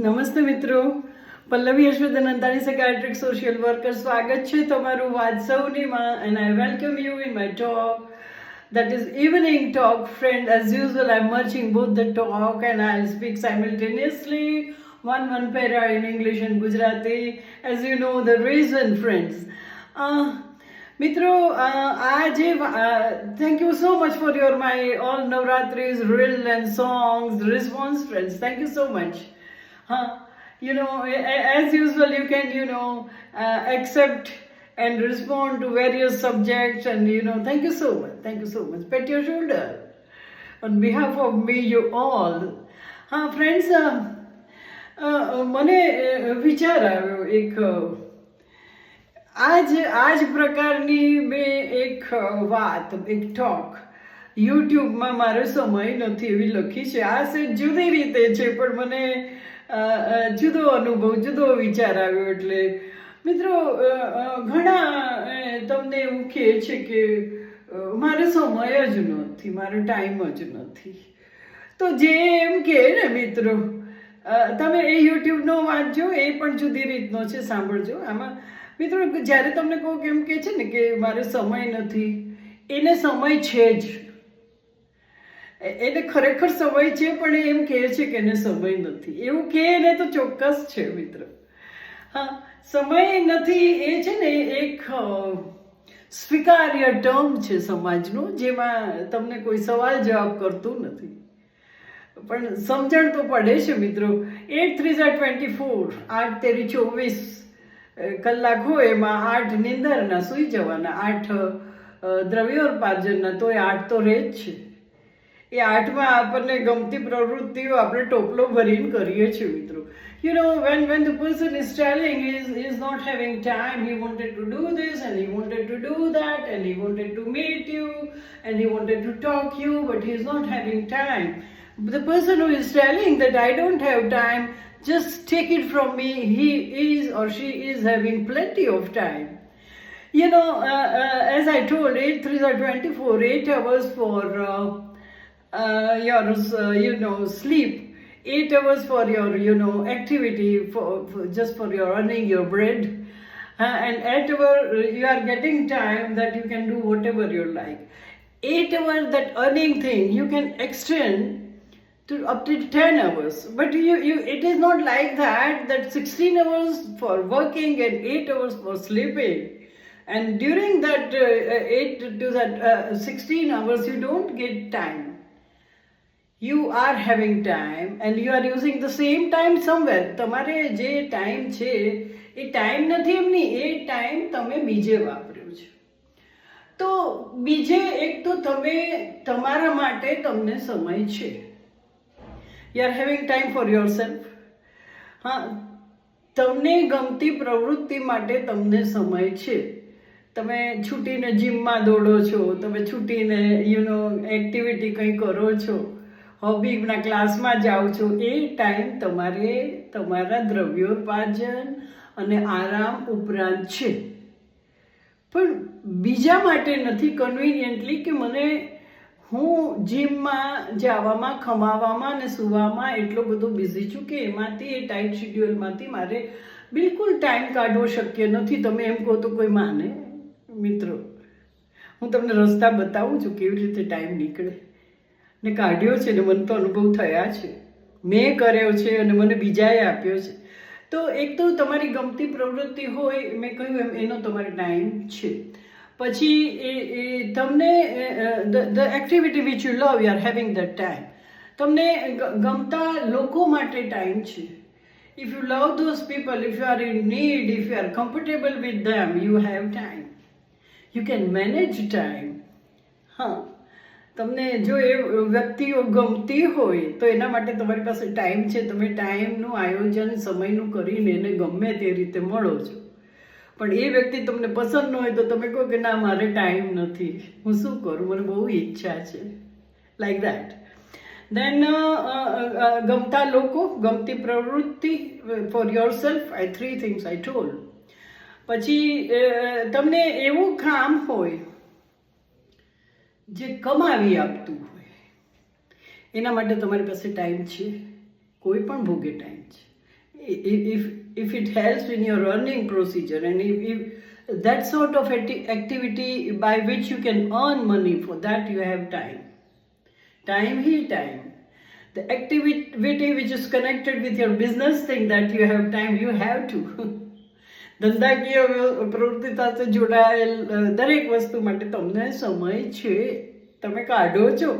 નમસ્તે મિત્રો Pallavi Harshvardhan Antani psychiatric social worker સ્વાગત છે તમારું વાત્સવનીમાં and I welcome you in my talk that is evening talk friend as usual i'm merging both the talk and i'll speak simultaneously one one para in english and gujarati as you know the reason friends uh, મિત્રો અ, આજે thank you so much for your my all Navratris reel and songs response friends thank you so much huh you know a- a- as usual you can you know uh, accept and respond to various subjects and you know thank you so much thank you so much pat your shoulder on behalf of me you all હા friends મને અ, વિચાર આવ્યો એક અ, આજ આ જ પ્રકારની મેં એક અ, વાત એક ટોક યુટ્યુબમાં મારો સમય નથી એવી લખી છે આ છે જુદી રીતે છે પણ મને અ, અ, જુદો અનુભવ, જુદો વિચાર આવ્યો એટલે. મિત્રો ઘણા તમને એવું કહે છે કે મારો સમય જ નથી, મારો ટાઈમ જ નથી. તો જે એમ કહે ને મિત્રો તમે એ યુટ્યુબનો વાંચજો એ પણ જુદી રીતનો છે, સાંભળજો. આમાં, મિત્રો, જ્યારે તમને કહું એમ કે છે ને કે મારે સમય નથી, એને સમય છે જ. એને ખરેખર સમય છે, પણ એમ કહે છે કે એને સમય નથી. એવું કહે ને તો ચોક્કસ છે, મિત્ર. હા, સમય નથી એ છે ને એક સ્વીકાર્ય ટર્મ છે સમાજનું, જેમાં તમને કોઈ સવાલ જવાબ કરતું નથી. પણ સમજણ તો પડે છે, મિત્રો. એટ થ્રી ઝા ટ્વેન્ટી ફોર, આઠ તેરી ચોવીસ કલાક હોય એમાં આઠ નિંદરના સૂઈ જવાના, આઠ દ્રવ્યોર્પાર્જનના દ્રવ્યોપાર્જનના, તોય આઠ તો રહે જ છે. એ આઠમાં આપણને ગમતી પ્રવૃત્તિઓ આપણે ટોપલો ભરીને કરીએ છીએ મિત્રો you know when when the person is telling is is not having time he wanted to do this and he wanted to do that and he wanted to meet you and he wanted to talk you but he is not having time the person who is telling that I don't have time, just take it from me, he is or she is having plenty of time. You know, uh, uh, as I told, 8 3 are 24, 8 hours for uh, uh, your, uh, you know, sleep, 8 hours for your, you know, activity, for, for just for your earning your bread. Uh, and 8 hours you are getting time that you can do whatever you like. 8 hours that earning thing you can extend to up to 10 hours but you, you it is not like that that 16 hours for working and 8 hours for sleeping and during that uh, uh, 8 to that uh, 16 hours you don't get time you are having time and you are using the same time somewhere તમારે જે time છે, એ time નથી એમની, એ time તમે બીજે વાપર્યો છે. તો બીજે એક તો તમે, તમારા માટે તમને સમય છે. You are having time for yourself હા, તમને ગમતી પ્રવૃત્તિ માટે તમને સમય છે. તમે છૂટીને જીમમાં દોડો છો, તમે છૂટીને યુ નો એક્ટિવિટી કંઈ કરો છો. હોબીના ક્લાસમાં જાઉં છો. એ ટાઈમ તમારે તમારા દ્રવ્યોપાર્જન અને આરામ ઉપરાંત છે. પણ બીજા માટે નથી કન્વિનિયન્ટલી કે મને હું જીમમાં જવામાં ખમાવામાં અને સુવામાં એટલો બધો બિઝી છું કે એમાંથી, એ ટાઈટ શિડ્યુલમાંથી મારે બિલકુલ ટાઈમ કાઢવો શક્ય નથી. તમે એમ કહો તો કોઈ માને. મિત્રો, હું તમને રસ્તા બતાવું છું કેવી રીતે ટાઈમ નીકળે. ને કાઢ્યો છે ને મને તો અનુભવ થયા છે. મેં કર્યો છે અને મને બીજાએ આપ્યો છે. તો એક તો તમારી ગમતી પ્રવૃત્તિ હોય, મેં કહ્યું એમ, એનો તમારે ટાઈમ છે. પછી એ એ તમને the activity which you love you are having the time તમને ગમતા લોકો માટે ટાઈમ છે. If you love those people if you are in need if you are comfortable with them you have time you can manage time હા તમને જો એ વ્યક્તિઓ ગમતી હોય, તો એના માટે તમારી પાસે ટાઈમ છે. તમે ટાઈમનું આયોજન, સમયનું કરીને એને ગમે તે રીતે મળો છો. પણ એ વ્યક્તિ તમને પસંદ ન હોય તો તમે કહો કે ના, મારે ટાઈમ નથી. હું શું કરું? મને બહુ ઈચ્છા છે. લાઈક દેટ દેન ગમતા લોકો, ગમતી પ્રવૃત્તિ for yourself I three things I told પછી તમને એવું કામ હોય જે કમાવી આપતું હોય એના માટે તમારી પાસે ટાઈમ છે કોઈ પણ ભોગે ટાઈમ છે if if it helps in your earning procedure and if if sort of acti- activity by which you can earn money for that you have time time he time the activity which is connected with your business thing that you have time you have to ધંધાકીય પ્રવૃત્તિ સાથે જોડાયેલ દરેક વસ્તુ માટે તમને સમય છે. તમે કાઢો છો.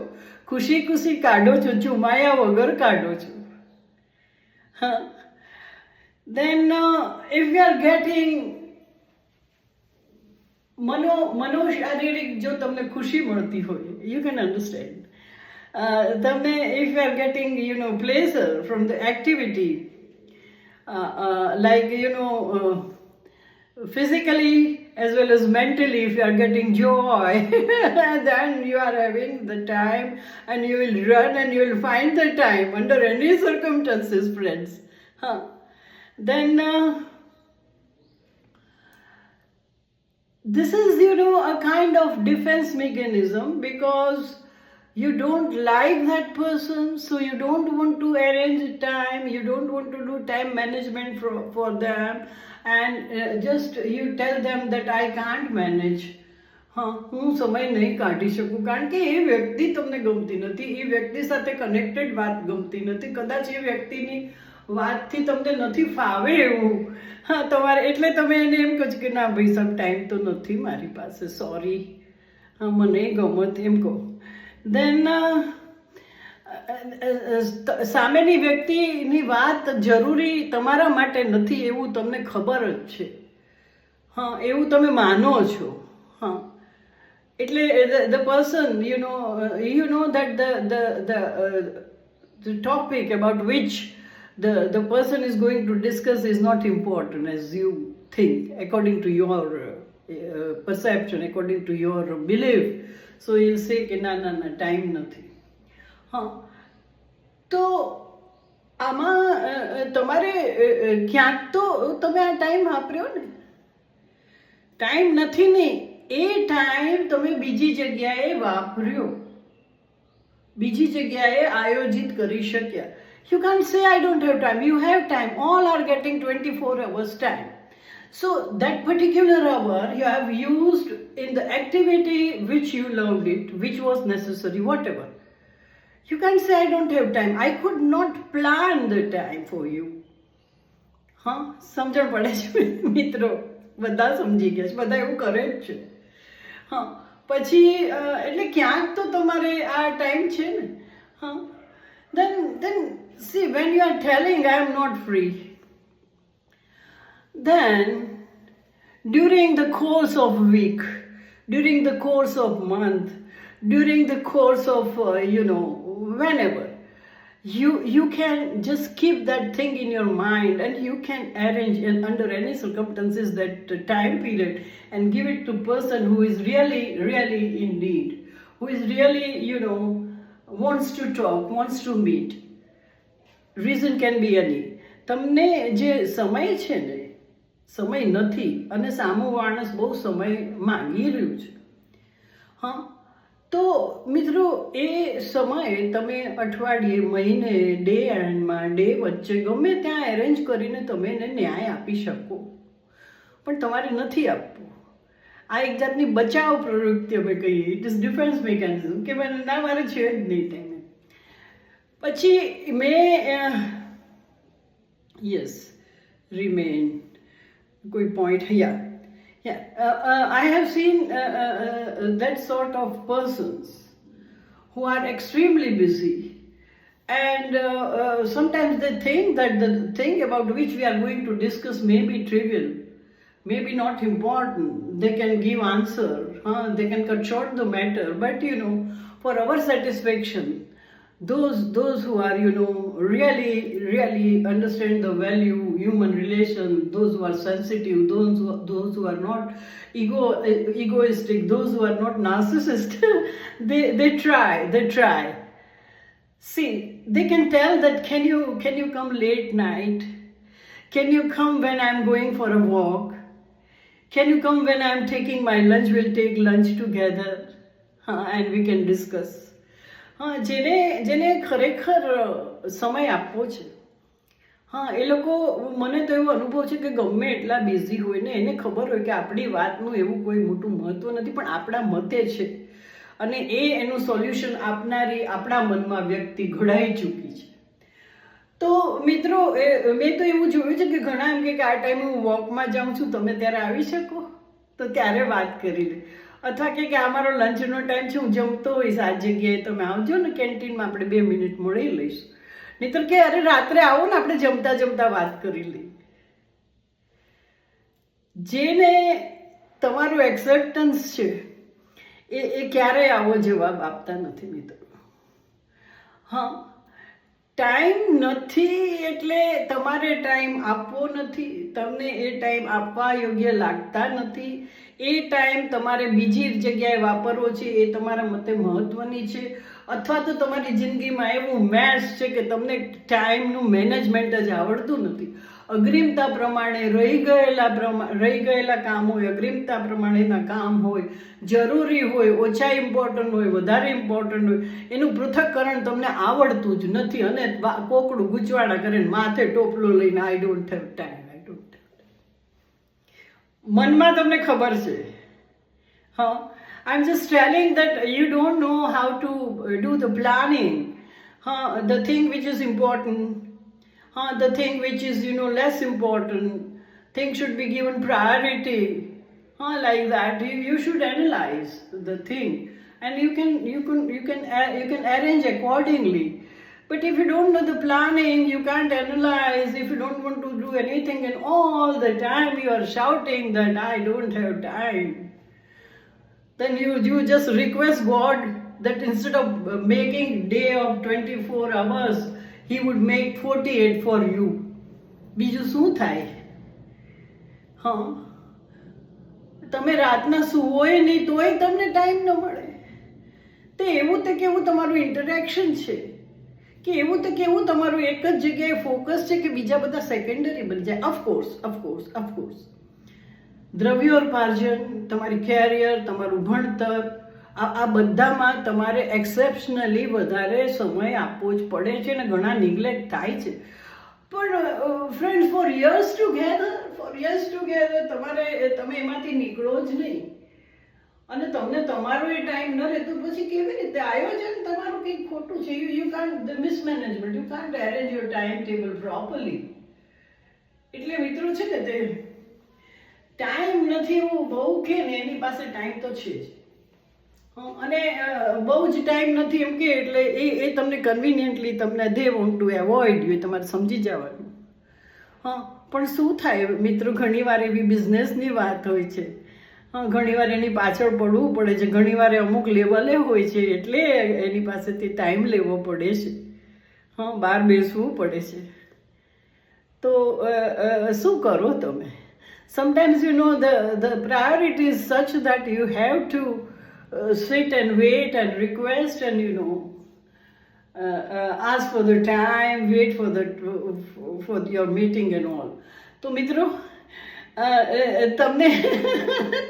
ખુશી ખુશી કાઢો છો, ચુમાયા વગર કાઢો છો. હા. Then યુ આર ગેટિંગ મનો મનોશારીરિક જો તમને ખુશી મળતી હોય યુ કેન અન્ડરસ્ટેન્ડ તમને if you are getting you know pleasure from the activity like you know physically as well as mentally if you are getting joy then you are having the time and you will run and you will find the time under any circumstances friends huh. then uh, this is you know a kind of defense mechanism because you don't like that person so you don't want to arrange time you don't want to do time management for, for them and uh, just you tell them that i can't manage હા હું સમય નહીં કાઢી શકું કારણ કે એ વ્યક્તિ તમને ગમતી નથી એ વ્યક્તિ સાથે કનેક્ટેડ વાત ગમતી નથી કદાચ એ વ્યક્તિની વાતથી તમને નથી ફાવે એવું હા તમારે એટલે તમે એને એમ કહો કે ના ભાઈ સાહેબ ટાઈમ તો નથી મારી પાસે સોરી હા મને ગમત એમ કહો દેન સામેની વ્યક્તિની વાત જરૂરી તમારા માટે નથી એવું તમને ખબર જ છે હા એવું તમે માનો છો હા એટલે the person you know you know that the the the which the, the person is going to discuss is not important as you think, according to your uh, uh, perception, according to your belief. So, you'll say કે ના ના ના time નથી. હા. તો આમાં તમારે ક્યાંક તો તમે આ ટાઈમ વાપર્યો ને? ટાઈમ નથી ને, એ ટાઈમ તમે બીજી જગ્યાએ વાપર્યો. બીજી જગ્યાએ આયોજિત કરી શક્યા. You can say I don't have time you have time all are getting twenty four hours time so that particular hour you have used in the activity which you loved it which was necessary whatever you can't say i don't have time i could not plan the time for you હા સમજણ પડે છે મિત્રો બધા સમજી ગયા છે બધા એવું કરે જ છે હા પછી અ, એટલે ક્યાંક તો તમારે આ ટાઈમ છે ને હા then then see when you are telling I am not free then during the course of week during the course of month during the course of uh, you know whenever you you can just keep that thing in your mind and you can arrange in, under any circumstances that uh, time period and give it to person who is really really in need who is really you know wants to talk wants to meet reason can be any તમને જે સમય છે ને સમય નથી અને સામો માણસ બહુ સમય માંગી રહ્યું છે. હા, તો મિત્રો, એ સમય તમે અઠવાડિયે, મહિને, ડે એન્ડમાં ડે વચ્ચે ગમે ત્યાં એરેન્જ કરીને તમે એને ન્યાય આપી શકો. પણ તમારે નથી આપવું. આ એક જાતની બચાવ પ્રવૃત્તિ અમે કહીએ. ઇટ ઇઝ ડિફેન્સ મિકેનિઝમ કે મને ના, મારે છે જ નહીં તેને પછી મેં yes remain good point yeah yeah uh, i have seen uh, uh, that sort of persons who are extremely busy and sometimes they think that the thing about which we are going to discuss may be trivial maybe not important. They can give answer huh? they can cut short the matter. But you know for our satisfaction those those who are you know really really understand the value human relation those who are sensitive those who, those who are not ego egoistic those who are not narcissist they they try they try. See they can tell that can you can you come late night? Can you come when i'm going for a walk? Can you come when i'm taking my lunch? We'll take lunch together huh, and we can discuss હા, જેને જેને ખરેખર સમય આપવો છે. હા, એ લોકો, મને તો એવો અનુભવ છે કે ગમે એટલા બિઝી હોય ને, એને ખબર હોય કે આપણી વાતનું એવું કોઈ મોટું મહત્વ નથી, પણ આપણા મતે છે. અને એ એનું સોલ્યુશન આપનારી, આપણા મનમાં વ્યક્તિ ઘડાઈ ચૂકી છે. તો મિત્રો, એ, મેં તો એવું જોયું છે કે ઘણા એમ કે આ ટાઈમે હું વોકમાં જાઉં છું, તમે ત્યારે આવી શકો? તો ત્યારે વાત કરી લે. અથવા કે કે આ મારો લંચનો ટાઈમ છે, હું જમતો હોઈશ આ જગ્યાએ તમે આવજો ને કેન્ટીનમાં, આપણે બે મિનિટ મળી લઈશું. નહીતર કે અરે રાત્રે આવો ને, આપણે જમતા જમતા વાત કરી લઈએ. જેને તમારું એક્સેપ્ટન્સ છે, એ એ ક્યારેય આવો જવાબ આપતા નથી મિત્રો. હા, ટાઈમ નથી એટલે તમારે ટાઈમ આપવો નથી, તમને એ ટાઈમ આપવા યોગ્ય લાગતા નથી. એ ટાઈમ તમારે બીજી જગ્યાએ વાપરવો છે એ તમારા મતે મહત્વની છે. અથવા તો તમારી જિંદગીમાં એવું મેચ છે કે તમને ટાઈમનું મેનેજમેન્ટ જ આવડતું નથી. અગ્રિમતા પ્રમાણે રહી ગયેલા પ્રમાણે રહી ગયેલા કામ હોય અગ્રિમતા પ્રમાણેના કામ હોય, જરૂરી હોય, ઓછા ઇમ્પોર્ટન્ટ હોય, વધારે ઇમ્પોર્ટન્ટ હોય, એનું પૃથક્કરણ તમને આવડતું જ નથી અને કોકડું ગૂંચવાડા કરીને માથે ટોપલો લઈને આઈ ડોન્ટ હેવ ટાઈમ મનમાં તમને ખબર છે હા I am just telling that you don't know how to do the planning હા the thing which is important huh, the thing which is you know less important things should be given priority huh, like that you, you should analyze the thing and you can you can you can a- you can arrange accordingly but if you don't know the planning you can't analyze if you don't want to do anything and all the time you are shouting that i don't have time then you you just request god that instead of uh, making day of 24 hours he would make 48 for you બીજું શું થાય હા તમે રાતના સુવોય નહીં તોય તમને time ન મળે તે એવું તે કેવું તમારું ઇન્ટરેક્શન છે કે એવું તો કેવું, તમારું એક જ જગ્યાએ ફોકસ છે કે બીજા બધા સેકન્ડરી બની જાય. અફકોર્સ અફકોર્સ અફકોર્સ દ્રવ્યોપાર્જન, તમારી કેરિયર તમારું ભણતર, આ બધામાં તમારે એક્સેપ્શનલી વધારે સમય આપવો જ પડે છે અને ઘણા નિગ્લેક્ટ થાય છે. પણ friend four years together four years together તમારે તમે એમાંથી નીકળો જ નહીં. અને તમને તમારો એ ટાઈમ ન રહે તો પછી કેવી રીતે? આયોજન તમારું કંઈક ખોટું છે. You you can't mismanagement you can't arrange your time table properly એટલે મિત્રો છે ને, તે ટાઈમ નથી એવું બહુ કે ને એની પાસે ટાઈમ તો છે જ. અને બહુ જ ટાઈમ નથી એમ કે એટલે એ એ તમને કન્વિનિયન્ટલી તમને they want to avoid you તમારે સમજી જવાનું. હા, પણ શું થાય? મિત્રો, ઘણીવાર એવી બિઝનેસની વાત હોય છે. ઘણીવાર એની પાછળ પડવું પડે છે ઘણીવાર અમુક લેવલે હોય છે એટલે એની પાસેથી ટાઈમ લેવો પડે છે હા બહાર બેસવું પડે છે તો શું કરો તમે you know the the priority is such that you have to uh, sit and wait and request and you know uh, uh, ask for the time wait for the for your meeting and તો મિત્રો તમને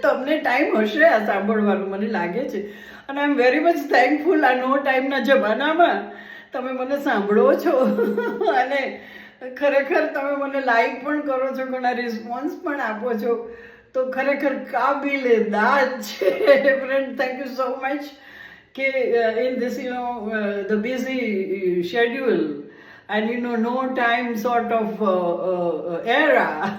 તમને time હશે આ સાંભળવાનું, મને લાગે છે. અને I am very much thankful આ નો ટાઈમના જમાનામાં તમે મને સાંભળો છો. અને ખરેખર તમે મને લાઈક પણ કરો છો, ઘણા રિસ્પોન્સ પણ આપો છો. તો ખરેખર કાબિલે દાદ છે friend thank you so much કે in this you know the busy schedule and you know no time sort of uh, uh, era.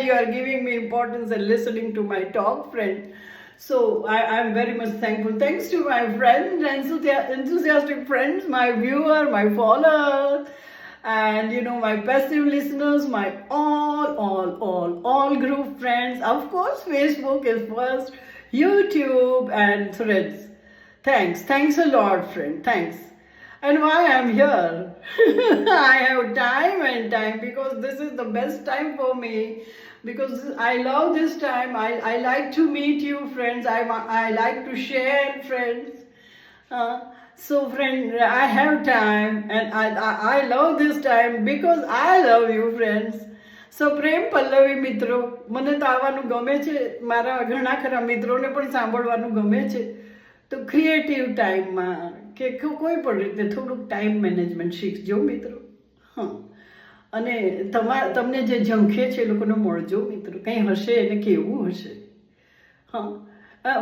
You are giving me importance and listening to my talk friend. So I, i'm very much thankful. Thanks to my friends enthusi- enthusiastic friends my viewer my follower and you know my passive listeners my all all all all group friends. Of course facebook is first youtube and threads. Thanks. Thanks a lot friend. Thanks and why I'm here. I have time and time because this is the best time for me because I love this time. I, I like to meet you, friends. I, wa- I like to share, friends. Uh, so, friend, I have time and I, I, I love this time because I love you, friends. So પ્રેમ પલ્લવી મિત્રો મને તો આવવાનું ગમે છે મારા ઘણા ખરા મિત્રોને પણ સાંભળવાનું ગમે છે તો ક્રિએટિવ ટાઈમમાં કે કોઈ પણ રીતે થોડુંક ટાઈમ મેનેજમેન્ટ શીખજો મિત્રો. હા. અને તમા તમને જે ઝંખે છે એ લોકોને મળજો મિત્રો. કંઈ હશે એને કેવું હશે? હા.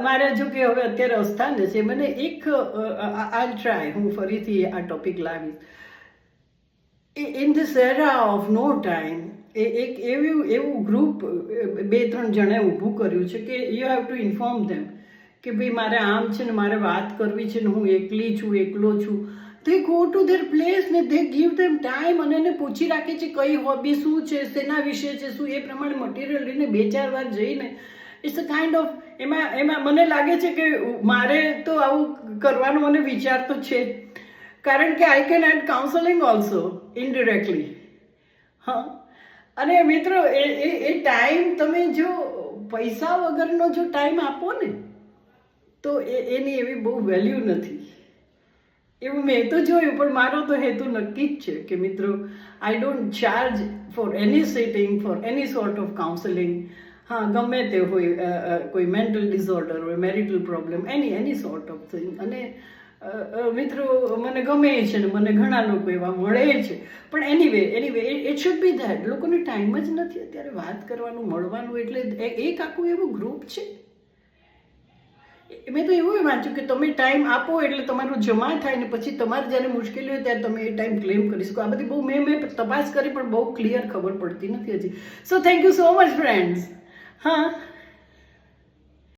મારા જો કે હવે અત્યારે અસ્થાન છે. મને એક આ ટ્રાય હું ફરીથી આ ટોપિક લાવીશ. In this era of no time એ એક એવું એવું ગ્રુપ બે, ત્રણ જણાએ ઊભું કર્યું છે કે you have to inform them કે ભાઈ મારે આમ છે ને મારે વાત કરવી છે ને હું એકલી છું, એકલો છું. તે ગો ટુ ધેર પ્લેસ ને ધે ગીવ ધેમ ટાઈમ અને એને પૂછી રાખે છે કઈ હોબી શું છે, શેના વિશે છે, શું એ પ્રમાણે મટીરિયલ લઈને બે ચાર વાર જઈને. ઇટ્સ અ કાઇન્ડ ઓફ એમાં એમાં મને લાગે છે કે મારે તો આવું કરવાનો મને વિચાર તો છે. કારણ કે I can add counselling also indirectly હા. અને મિત્રો, એ એ ટાઈમ તમે જો પૈસા વગરનો જો ટાઈમ આપો ને તો એ, એની એવી બહુ વેલ્યુ નથી. એવું મેં તો જોયું, પણ મારો તો હેતુ નક્કી જ છે કે મિત્રો I don't charge for any sitting for any sort of counselling હા, ગમે તે હોય કોઈ મેન્ટલ ડિસઓર્ડર હોય marital problem any any sort of thing અને મિત્રો, મને ગમે છે ને, મને ઘણા લોકો એવા મળે છે. પણ any way any way it should be that લોકોને ટાઈમ જ નથી અત્યારે વાત કરવાનું, મળવાનું, એટલે એક આખું એવું ગ્રુપ છે. મેં તો એવું વાંચ્યું કે તમે ટાઈમ આપો એટલે તમારું જમા થાય ને પછી તમારે જ્યારે મુશ્કેલી હોય ત્યારે તમે એ ટાઈમ ક્લેમ કરી શકો. આ બધી બહુ મેં મેં તપાસ કરી પણ બહુ ક્લિયર ખબર પડતી નથી હજી. So thank you so much friends હા.